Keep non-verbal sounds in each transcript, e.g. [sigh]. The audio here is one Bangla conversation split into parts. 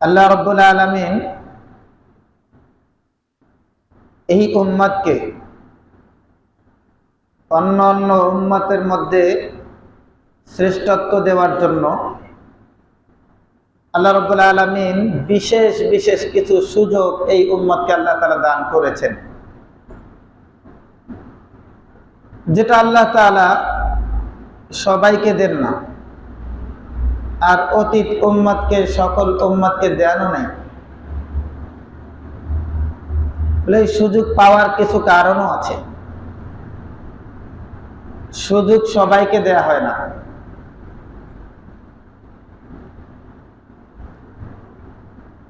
আল্লাহ রব্বুল আলমিন এই উম্মাদকে অন্য অন্য উম্মতের মধ্যে শ্রেষ্ঠত্ব দেওয়ার জন্য আল্লাহ রব্বুল আলমিন বিশেষ বিশেষ কিছু সুযোগ এই উম্মতকে আল্লাহ তালা দান করেছেন। যেটা আল্লাহ তালা সবাইকে দেন না। আর অতীত উম্মতকে, সকল উম্মতকে দেয়ানো নেই। বলে সুযোগ পাওয়ার কিছু কারণও আছে। সুযোগ সবাইকে দেয়া হয় না।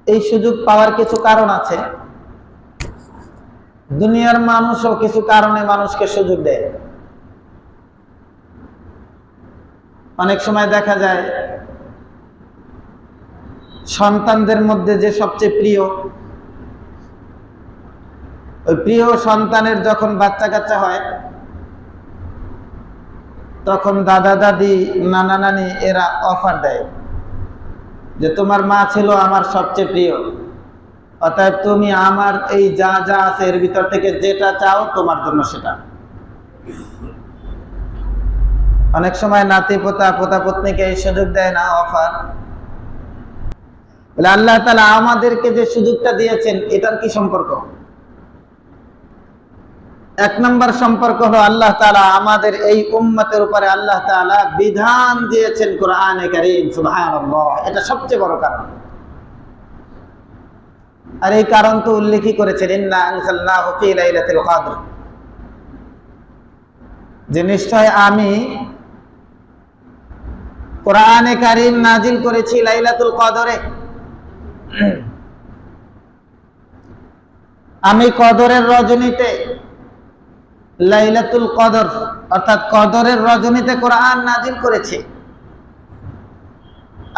এই সুযোগ পাওয়ার কিছু কারণ আছে। দুনিয়ার মানুষও কিছু কারণে মানুষকে সুযোগ দেয়। অনেক সময় দেখা যায় সন্তানদের মধ্যে যে সবচেয়ে প্রিয়, ওই প্রিয় সন্তানের যখন বাচ্চা কাচ্চা হয়, তখন দাদা, দাদি, নানা, নানি এরা অফার দেয় যে তোমার মা ছিল আমার সবচেয়ে প্রিয়। অতএব তুমি আমার এই যা যা আছে এর ভিতর থেকে যেটা চাও তোমার জন্য সেটা। অনেক সময় নাতি পোতা পোতা পত্নীকে এই সুযোগ দেয় না অফার বলে আল্লাহ তালা আমাদেরকে যে সুযোগটা দিয়েছেন, এটার কি সম্পর্ক? এক নম্বর সম্পর্ক হলো আল্লাহ তালা আমাদের এই উম্মতের উপরে আল্লাহ তালা বিধান দিয়েছেন কোরআনে কারিম এটা সবচেয়ে বড় কারণ। আর এই কারণ তো উল্লেখই করেছেন যে নিশ্চয় আমি কোরআনে কারিম নাজিল করেছি লাইলাতুল কদরে। [coughs] আমি কদরের রজনীতে লাইলাতুল কদর, অর্থাৎ কদরের রজনীতে কোরআন নাজিল করেছে।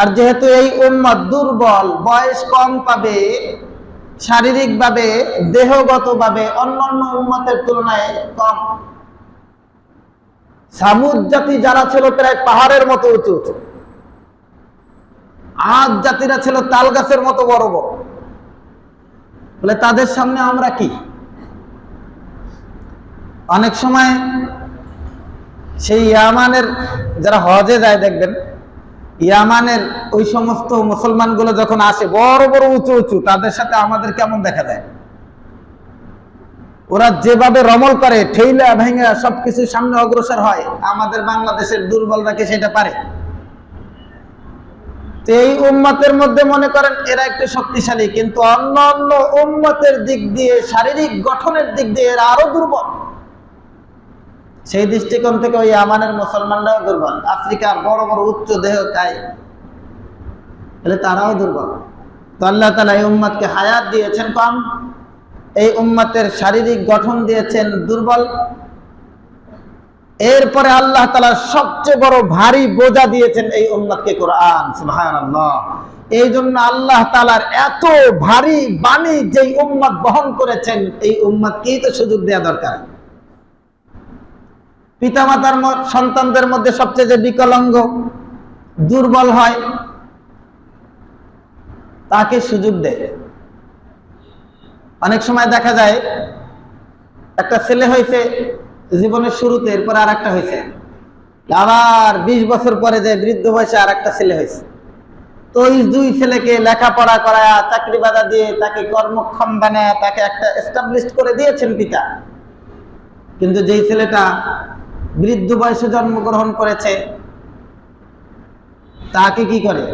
আর যেহেতু এই উম্মত দুর্বল, বয়স কম পাবে, শারীরিকভাবে, দেহগতভাবে অন্যান্য উম্মতের তুলনায় কম। সামুদ জাতি যারা ছিল, প্রায় পাহাড়ের মতো উঁচু উঁচু। আজ জাতিরা ছিল তাল গাছের মতো বড় বড়। বলে তাদের সামনে আমরা কি? অনেক সময় সেই ইয়ামানের যারা হজে যায় দেখবেন, ইয়ামানের ওই সমস্ত মুসলমানগুলো যখন আসে, বড় বড় উঁচু উঁচু, তাদের সাথে আমাদের কেমন দেখা যায়? ওরা যেভাবে রমল করে, ঠেইলা ভেঙে সবকিছু সামনে অগ্রসর হয়, আমাদের বাংলাদেশের দুর্বল রাখে সেটা পারে? এই উম্মতের মধ্যে মনে করেন এরা একটু শক্তিশালী, কিন্তু অন্য অন্য উম্মতের দিক দিয়ে, শারীরিক গঠনের দিক দিয়ে এরা আরও দুর্বল। সেই দৃষ্টিকোণ থেকে ওই আমানের মুসলমানরাও দুর্বল। আফ্রিকার বড় বড় উচ্চ দেহ কায়, তাহলে তারাও দুর্বল। তো আল্লাহ তালা এই উম্মতকে হায়াত দিয়েছেন কম। এই উম্মতের শারীরিক গঠন দিয়েছেন দুর্বল। এরপরে আল্লাহ তালা সবচেয়ে বড় ভারী বোঝা দিয়েছেন এই উম্মতকে কোরআন এই জন্য আল্লাহ তালার এত ভারী বাণী যেই উম্মত বহন করেছেন, এই উম্মতকেই তো সুযোগ দেওয়া দরকার। পিতামাতার সন্তানদের মধ্যে সবচেয়ে যে বিকলাঙ্গ, দুর্বল হয়, তাকে সুযোগ দেয়। অনেক সময় দেখা যায়, একটা ছেলে হয়েছে জীবনের শুরুতে এরপর আর একটা হয়েছে। আবার বিশ বছর পরে যে বৃদ্ধ বয়সে আর একটা ছেলে হয়েছে। তো এই দুই ছেলেকে লেখাপড়া করায়, চাকরি বাধা দিয়ে তাকে কর্মক্ষম বানায় তাকে একটা এস্টাবলিশ করে দিয়েছেন পিতা। কিন্তু যেই ছেলেটা বৃদ্ধ বয়সে জন্মগ্রহণ করেছে, তাকে কি করে?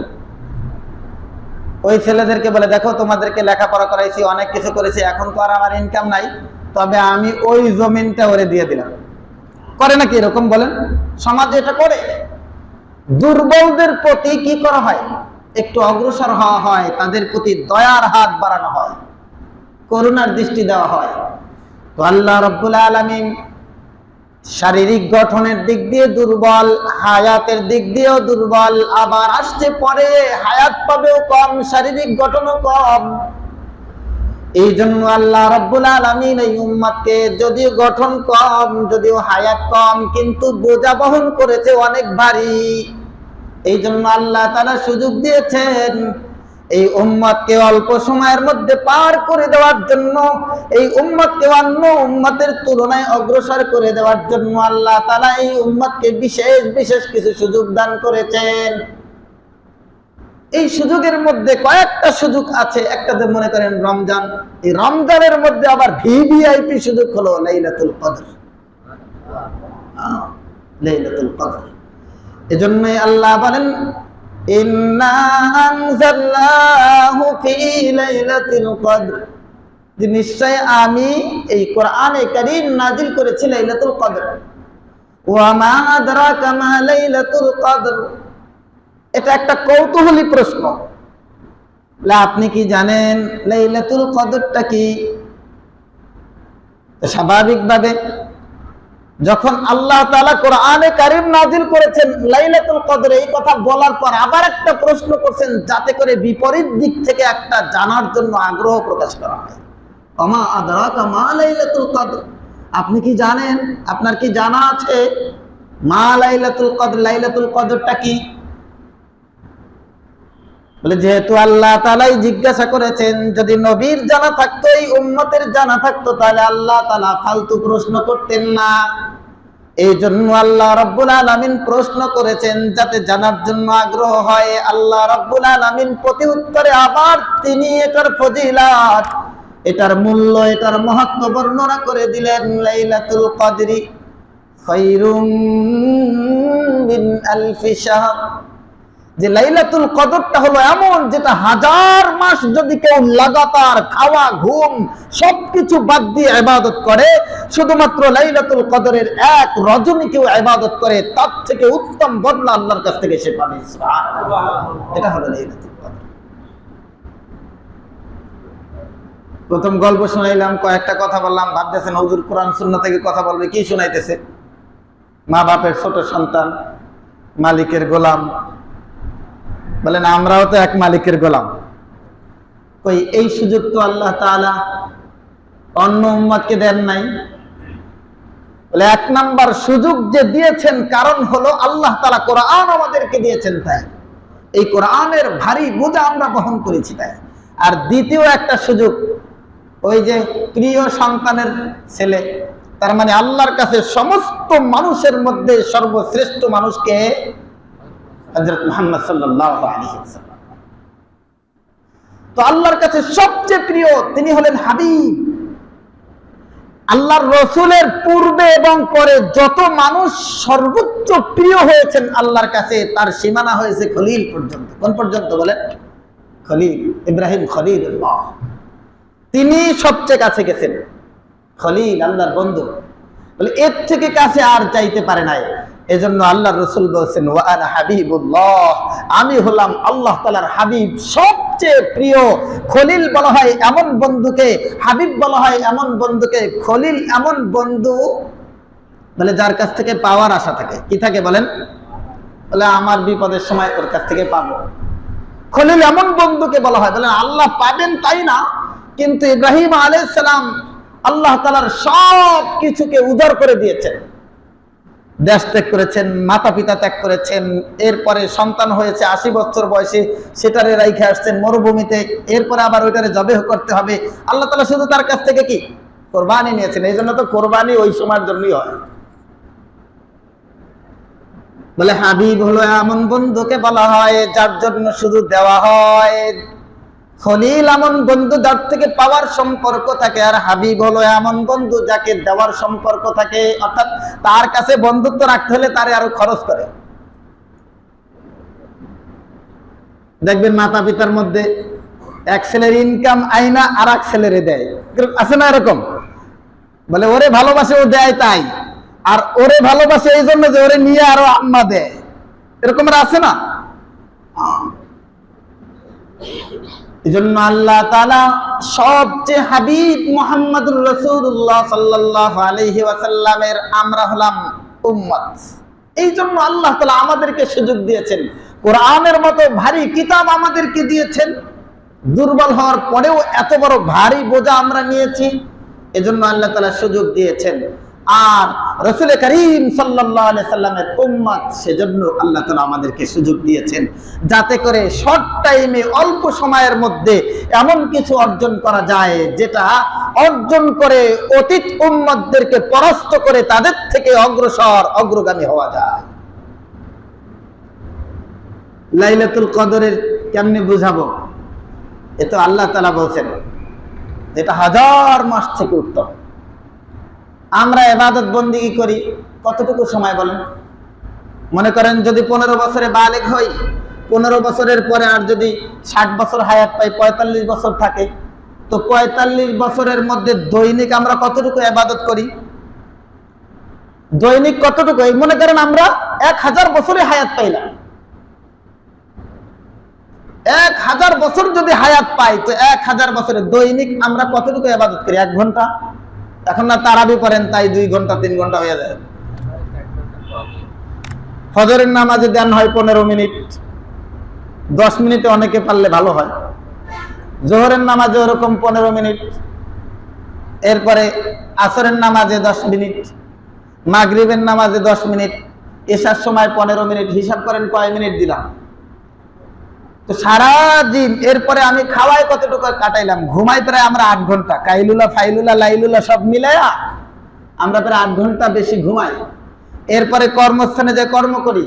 ওই ছেলেদেরকে বলে, দেখো, তোমাদেরকে লেখাপড়া করাইছি, অনেক কিছু করেছি, এখন তো আর আমার ইনকাম নাই। তবে আমি ওই জমিনটা ওরে দিয়ে দিলাম। করে নাকি এরকম বলেন? সমাজে এটা করে। দুর্বলদের প্রতি কি করা হয়? একটু অগ্রসর হওয়া হয়, তাদের প্রতি দয়ার হাত বাড়ানো হয়, করুণার দৃষ্টি দেওয়া হয়। তো আল্লাহ রব্বুল আলমিন শারীরিক গঠনের দিক দিয়ে দুর্বল, হায়াতের দিক দিয়েও দুর্বল, আবার আসছে পরে হায়াত পাবেও কম, শারীরিক গঠনও কম। এই জন্য আল্লাহ রব্বুল আলমিন এই উম্মাদকে যদিও গঠন কম, যদিও হায়াত কম, কিন্তু বোঝা বহন করেছে অনেক ভারী। এই জন্য আল্লাহ তারা সুযোগ দিয়েছেন এই উম্মতকে অল্প সময়ের মধ্যে পার করে দেওয়ার জন্য, এই উম্মতকে অন্য উম্মতের তুলনায় অগ্রসর করে দেওয়ার জন্য আল্লাহ তারা এই উম্মতকে বিশেষ বিশেষ কিছু সুযোগ দান করেছেন। এই সুযোগের মধ্যে কয়েকটা সুযোগ আছে। একটাতে মনে করেন রমজান, এই রমজানের মধ্যে আবার ভিভিআইপি সুযোগ হলো লাইলাতুল কদর। লাইলাতুল কদর। এজন্যই আল্লাহ বলেন যে নিশ্চয় আমি এই কোরআনে কারীম নাজিল করেছি লাইলাতুল কদর। ওয়া মা আদরাকা মা লাইলাতুল কদর। এটা একটা কৌতূহলী প্রশ্ন। আপনি কি জানেন লাইলাতুল কদরটা কি? স্বাভাবিকভাবে যখন আল্লাহ তাআলা কোরআনে কারিম নাজিল করেছেন লাইলাতুল কদর, এই কথা বলার পর আবার একটা প্রশ্ন করছেন, যাতে করে বিপরীত দিক থেকে একটা জানার জন্য আগ্রহ প্রকাশ করা হয়। আমা আদরাকা মা লাইলাতুল কদর। আপনি কি জানেন? আপনার কি জানা আছে মা লাইলাতুল কদর, লাইলাতুল কদরটা কি? বলে, যেহেতু আল্লাহ তালাই জিজ্ঞাসা করেছেন, যদি নবীর জানা থাকতো, এই উম্মতের জানা থাকতো, তাহলে আল্লাহ তালা ফালতু প্রশ্ন করতেন না। এই জন্য আল্লাহ রব্বুল আলমিন প্রশ্ন করেছেন, যাতে জানার জন্য আগ্রহ হয়। আল্লাহ রব্বুল আলমিন প্রতি উত্তরে আবার তিনি এটার ফজিলাত, এটার মূল্য, এটার মহত্ব বর্ণনা করে দিলেন, লাইলাতুল কদরি খায়রুম মিন আলফি শাহর। যে লাইলাতুল কদরটা হলো এমন যেটা হাজার মাস যদি কেউ লাগাতার খাওয়া, ঘুম, সবকিছু বাদ দিয়ে ইবাদত করে, শুধুমাত্র লাইলাতুল কদরের এক রজনী কেউ ইবাদত করে, তার থেকে উত্তম বদলা আল্লাহর কাছ থেকে সে পাবে। এটা হলো লাইলাতুল কদর। প্রথম গল্প শোনাইলাম, কয়েকটা কথা বললাম, ভাবতেছেন হুজুর কোরআন সুন্নাহ থেকে কথা বলবে, কি শোনাইতেছে? মা বাপের ছোট সন্তান, মালিকের গোলাম বলেন, আমরাও তো এক মালিকের গোলাম। কই, এই সুযোগ তো আল্লাহ তাআলা অন্য উম্মতকে দেন নাই। বলে, এক নাম্বার সুযোগ যে দিয়েছেন কারণ হলো আল্লাহ তাআলা কোরআন আমাদেরকে দিয়েছেন তাই। এই কোরআনের ভারী বোঝা আমরা বহন করেছি তাই। আর দ্বিতীয় একটা সুযোগ, ওই যে প্রিয় সন্তানের ছেলে, তার মানে আল্লাহর কাছে সমস্ত মানুষের মধ্যে সর্বশ্রেষ্ঠ মানুষকে হযরত মুহাম্মদ আলাইহি তো আল্লাহর কাছে সবচেয়ে প্রিয় তিনি হলেন হাবিব। আল্লাহর রসুলের পূর্বে এবং পরে যত মানুষ সর্বোচ্চ প্রিয় হয়েছেন আল্লাহর কাছে, তার সীমানা হয়েছে খলিল পর্যন্ত। কোন পর্যন্ত বলেন? খলিল, ইব্রাহিম খলিল তিনি সবচেয়ে কাছে গেছেন। খলিল, আল্লাহর বন্ধু। বলে, এর থেকে কাছে আর চাইতে পারে নাই। এজন্য আল্লাহ রসুল বলছেন ওয়ানা হাবিবুল্লাহ। আমি হলাম আল্লাহ তালার হাবিব। সবচেয়ে প্রিয় খলিল বলা হয় এমন বন্ধুকে, হাবিব বলা হয় এমন বন্ধুকে। খলিল এমন বন্ধু, বলে যার কাছ থেকে পাওয়ার আশা থাকে। কি থাকে বলেন? বলে, আমার বিপদের সময় ওর কাছ থেকে পাবো। খলিল এমন বন্ধুকে বলা হয় বলেন আল্লাহ পাবেন তাই না? কিন্তু ইব্রাহিম আলাইহিস সালাম আল্লাহ তালার সব কিছুকে উজাড় করে দিয়েছেন। দেশ ত্যাগ করেছেন মাতা পিতা ত্যাগ করেছেন, এরপরে সন্তান হয়েছে, আশি বছর বয়সে সেটারে রাইখে আসছেন মরুভূমিতে, এরপরে আবার ওইটারে জবে করতে হবে। আল্লাহ তালা শুধু তার কাছ থেকে কি? কোরবানি নিয়েছেন এই জন্য তো কোরবানি ওই সময়ের জন্যই হয়। বলে হাবিব হলো এমন বন্ধুকে বলা হয়, যার জন্য শুধু দেওয়া হয়। খলিল এমন বন্ধু যার থেকে পাওয়ার সম্পর্ক থাকে, আর হাবিব হলো এমন বন্ধু যাকে দেওয়ার সম্পর্ক থাকে। অর্থাৎ তার কাছে বন্ধুত্ব রাখতে হলে তারে আরও খরচ করে। দেখবেন মাতা পিতার মধ্যে এক ছেলের ইনকাম আইনা আর এক ছেলেরে দেয়। আছে না এরকম? বলে, ওরে ভালোবাসে ও দেয় তাই। আর ওরে ভালোবাসে এই জন্য যে ওরে নিয়ে আরও আম্মা দেয়। এরকম আছে না? এই জন্য আল্লাহ তালা সবচেয়ে হাবিব মোহাম্মদুর রসুল্লাহ সাল্লাহ আলহি ওয়াসাল্লামের আমরা হলাম উম্মত। এই জন্য আল্লাহ তালা আমাদেরকে সুযোগ দিয়েছেন। কোরআনের মতো ভারী কিতাব আমাদেরকে দিয়েছেন। দুর্বল হওয়ার পরেও এত বড় ভারী বোঝা আমরা নিয়েছি। এজন্য আল্লাহ তালা সুযোগ দিয়েছেন। আর রসুল করিম সাল্লামের উম্মত সেজন্য আল্লাহ তালা আমাদেরকে সুযোগ দিয়েছেন। যাতে করে শর্ট টাইমে অল্প সময়ের মধ্যে এমন কিছু অর্জন করা যায় যেটা অর্জন করে অতীত উম্মতদেরকে পরাস্ত করে তাদের থেকে অগ্রসর, অগ্রগামী হওয়া যায়। লাইলাতুল কদরের কেমনি বুঝাবো? এ তো আল্লাহ তালা বলছেন এটা হাজার মাস থেকে উত্তম। আমরা এবাদত বন্দিগি করি? কতটুকু সময় বলেন? মনে করেন যদি পনেরো বছরে বালেক হই, পনেরো বছরের পরে আর যদি ষাট বছর হায়াত পাই, পঁয়তাল্লিশ বছর থাকে, তো পঁয়তাল্লিশ বছরের মধ্যে দৈনিক আমরা কতটুকু এবাদত করি? দৈনিক কতটুকু? এই মনে করেন আমরা এক হাজার বছরে হায়াত পাইলাম। এক হাজার বছর যদি হায়াত পাই, তো এক হাজার বছরে দৈনিক আমরা কতটুকু আবাদত করি? এক ঘণ্টা? এখন না তারাবি করেন তাই দুই ঘণ্টা, তিন ঘণ্টা হয়ে যায়। ফজরের নামাজে দেন হয় পনেরো মিনিট। দশ মিনিটে অনেকে পারলে ভালো হয়। জোহরের নামাজে ওরকম পনেরো মিনিট। এরপরে আসরের নামাজে দশ মিনিট। মাগরিবের নামাজে দশ মিনিট। এসার সময় পনেরো মিনিট। হিসাব করেন কয় মিনিট দিলাম? তো সারাদিন এরপরে আমি খাওয়ায় কতটুকু কাটাইলাম? ঘুমাই প্রায় আমরা আট ঘণ্টা। কাইলুলা, ফাইলুলা, লাইলুলা সব মিলাইয়া আমরা প্রায় আট ঘণ্টা বেশি ঘুমাই। এরপরে কর্মস্থানে যে কর্ম করি,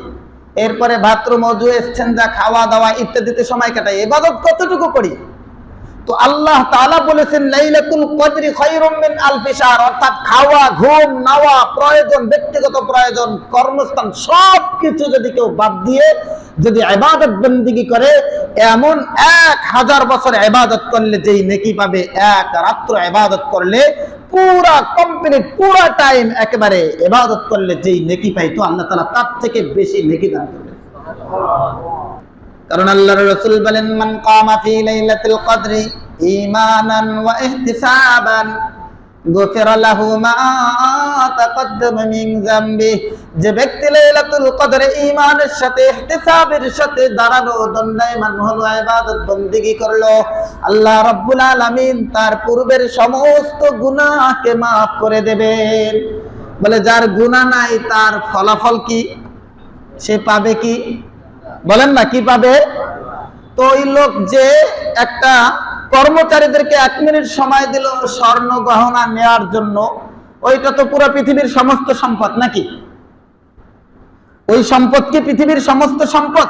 এরপরে বাথরুম, অজু এসছেন যা খাওয়া দাওয়া ইত্যাদিতে সময় কাটাই। এবাদত কতটুকু করি? তো আল্লাহ তাআলা বলেছেন, লাইলাতুল কদরি খায়রুম মিন আলফি শাহর, অর্থাৎ খাওয়া, ঘুম, নাওয়া, প্রয়োজন, ব্যক্তিগত প্রয়োজন, কর্মস্থান সব কিছু যদি কেউ বাদ দিয়ে যদি ইবাদত বন্দিগি করে, এমন এক হাজার বছর ইবাদত করলে যেই নেকি পাবে, এক রাত্র ইবাদত করলে পুরা কমপ্লিট পুরা টাইম একেবারে ইবাদত করলে যেই নেকি পাইতো, আল্লাহ তাআলা তার থেকে বেশি নেকি দান করবেন কারণ আল্লাহর রাসূল বলেন, মান কামা ফি লাইলাতুল কদরি ঈমানান ওয়া ইহতিসাবান, গুফিরা লাহু মা তাকদ্দামা মিন যামবি যে ব্যক্তি লাইলাতুল কদরে ঈমানের সাথে, ইহতিসাবের সাথে দাঁড়ানো দণ্ডায়মান হলো, ইবাদত বন্দেগী করল, আল্লাহ রাব্বুল আলামিন তার পূর্বের সমস্ত গুনাহকে maaf করে দেবেন। বলে, যার গুনাহ নাই, তার ফলাফল কি? সে পাবে কি? বলেন না কি পাবে তো ওই লোক যে একটা কর্মচারীদেরকে এক মিনিট সময় দিল স্বর্ণ গহনা নেওয়ার জন্য, ওইটা তো পুরো পৃথিবীর সমস্ত সম্পদ নাকি? ওই সম্পদ কি পৃথিবীর সমস্ত সম্পদ?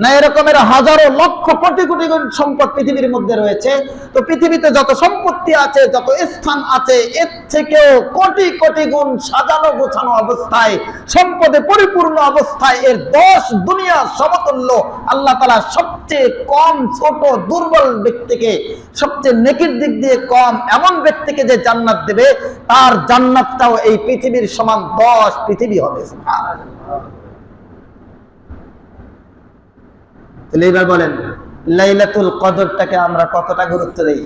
না, এরকমের হাজারো লক্ষ, কোটি কোটি সম্পদ পৃথিবীর মধ্যে রয়েছে। তো পৃথিবীতে যত সম্পত্তি আছে, যত স্থান আছে, এর থেকেও কোটি কোটি গুণ সাজানো, গোছানো অবস্থায়, সম্পদে পরিপূর্ণ অবস্থায় এর দশ দুনিয়া সমতুল্য। আল্লাহ তালা সবচেয়ে কম, ছোট, দুর্বল ব্যক্তিকে, সবচেয়ে নেকির দিক দিয়ে কম এমন ব্যক্তিকে যে জান্নাত দেবে, তার জান্নাতটাও এই পৃথিবীর সমান দশ পৃথিবী হবে সুবহানাল্লাহ। তাহলে এবার বলেন লাইলাতুল কদরটাকে আমরা কতটা গুরুত্ব দেই?